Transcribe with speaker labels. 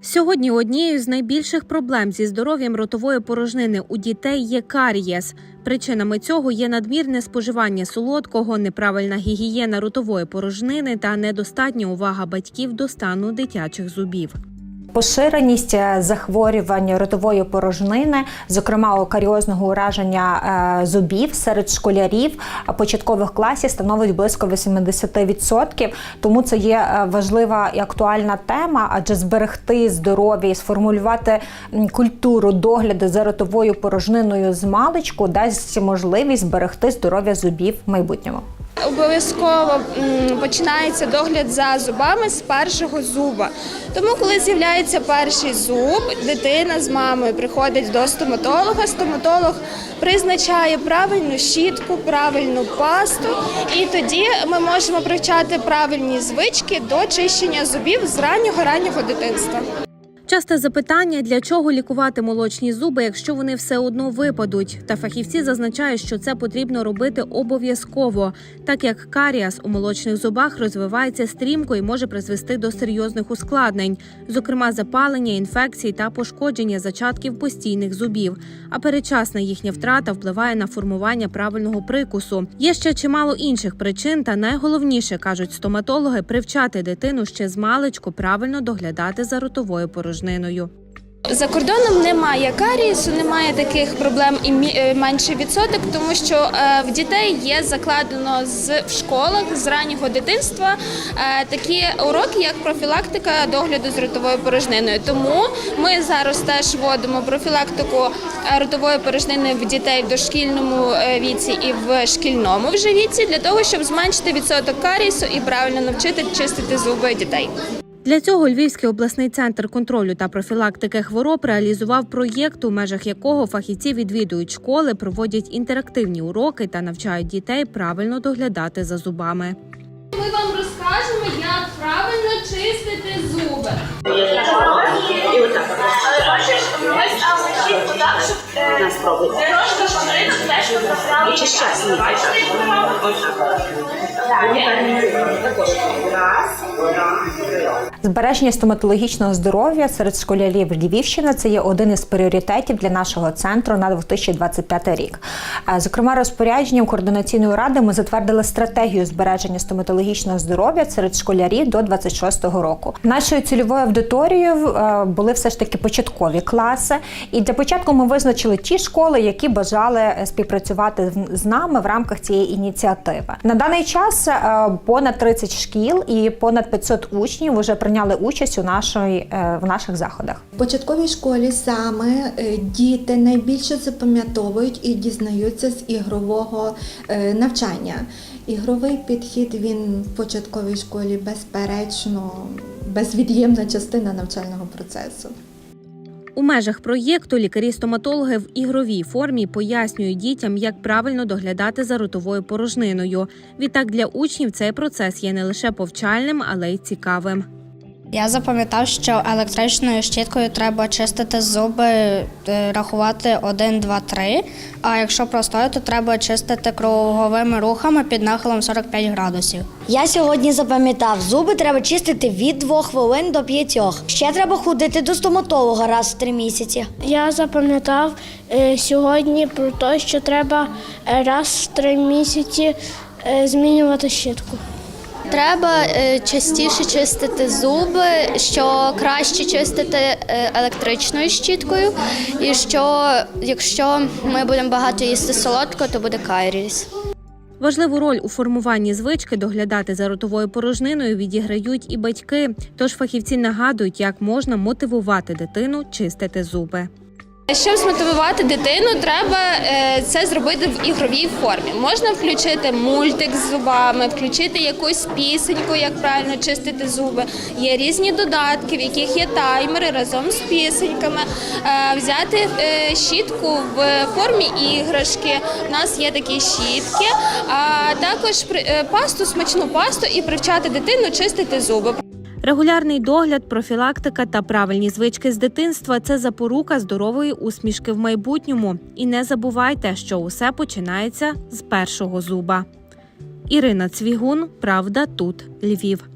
Speaker 1: Сьогодні однією з найбільших проблем зі здоров'ям ротової порожнини у дітей є карієс. Причинами цього є надмірне споживання солодкого, неправильна гігієна ротової порожнини та недостатня увага батьків до стану дитячих зубів.
Speaker 2: Поширеність е, захворювань ротової порожнини, зокрема каріозного ураження е, зубів серед школярів початкових класів становить близько 80%. Тому це є е, важлива і актуальна тема, адже зберегти здоров'я і сформулювати культуру догляду за ротовою порожниною з маличку дасть можливість зберегти здоров'я зубів в майбутньому.
Speaker 3: Обов'язково починається догляд за зубами з першого зуба. Тому, коли з'являється перший зуб, дитина з мамою приходить до стоматолога. Стоматолог призначає правильну щітку, правильну пасту, і тоді ми можемо привчати правильні звички до чищення зубів з раннього раннього дитинства.
Speaker 1: Часте запитання, для чого лікувати молочні зуби, якщо вони все одно випадуть. Та фахівці зазначають, що це потрібно робити обов'язково, так як каріас у молочних зубах розвивається стрімко і може призвести до серйозних ускладнень, зокрема запалення, інфекцій та пошкодження зачатків постійних зубів. А передчасна їхня втрата впливає на формування правильного прикусу. Є ще чимало інших причин, та найголовніше кажуть стоматологи привчати дитину ще з маличку правильно доглядати за ротовою порожниною.
Speaker 3: За кордоном немає карієсу, немає таких проблем і е, менший відсоток, тому що е, в дітей є закладено з в школах з раннього дитинства е, такі уроки, як профілактика догляду з ротовою порожниною. Тому ми зараз теж вводимо профілактику ротової порожнини в дітей в дошкільному віці і в шкільному вже віці для того, щоб зменшити відсоток карієсу і правильно навчити чистити зуби дітей.
Speaker 1: Для цього Львівський обласний центр контролю та профілактики хвороб реалізував проєкт, у межах якого фахівці відвідують школи, проводять інтерактивні уроки та навчають дітей правильно доглядати за зубами.
Speaker 3: Ми вам розкажемо, як правильно чистити зуби.
Speaker 2: Збереження стоматологічного здоров'я серед школярів Львівщини це є один із пріоритетів для нашого центру на 2025 рік. Е, Зокрема, розпорядженням координаційної ради ми затвердили стратегію збереження стоматологічного здоров'я серед школярів до 26-го року. Нашою цільовою аудиторією е, були все ж таки початкові класи. І для початку ми визначили ті школи, які бажали е, співпрацювати з- нами в рамках цієї ініціативи. На даний час е, понад 30 шкіл і понад 500 учнів вже прийняли участь у нашої е, в наших заходах.
Speaker 4: В початковій школі саме діти найбільше запам'ятовують і дізнаються з ігрового навчання. Ігровий підхід він в початковій школі безперечно безвід'ємна частина навчального процесу.
Speaker 1: У межах проєкту лікарі-стоматологи в ігровій формі пояснюють дітям, як правильно доглядати за ротовою порожниною. Відтак для учнів цей процес є не лише повчальним, але й цікавим.
Speaker 5: Я запам'ятав, що електричною щіткою треба чистити зуби, е, рахувати 1, 2, 3. А якщо простою, то треба чистити круговими рухами під нахилом 45 градусів.
Speaker 6: Я сьогодні запам'ятав, зуби треба чистити від 2 хвилин до 5. Ще треба ходити до стоматолога раз в 3 місяці.
Speaker 7: Я запам'ятав е, сьогодні про те, що треба е, раз в три місяці змінювати щітку.
Speaker 8: Треба е, частіше чистити зуби, що краще чистити е, електричною щіткою, і що якщо ми будемо багато їсти солодкого, то буде карієс.
Speaker 1: Важливу роль у формуванні звички доглядати за ротовою порожниною відіграють і батьки. Тож фахівці нагадують, як можна мотивувати дитину чистити зуби.
Speaker 3: Щоб змотивувати дитину, треба е, це зробити в ігровій формі. Можна включити мультик з зубами, включити якусь пісеньку, як правильно чистити зуби. Є різні додатки, в яких є таймери разом з пісеньками. Е, Взяти е, щітку в формі іграшки. У нас є такі щітки, а також пасту, смачну пасту і привчати дитину чистити зуби.
Speaker 1: Регулярний догляд, профілактика та правильні звички з дитинства це запорука здорової усмішки в майбутньому. І не забувайте, що усе починається з першого зуба. Ірина Цвігун, Правда, тут Львів.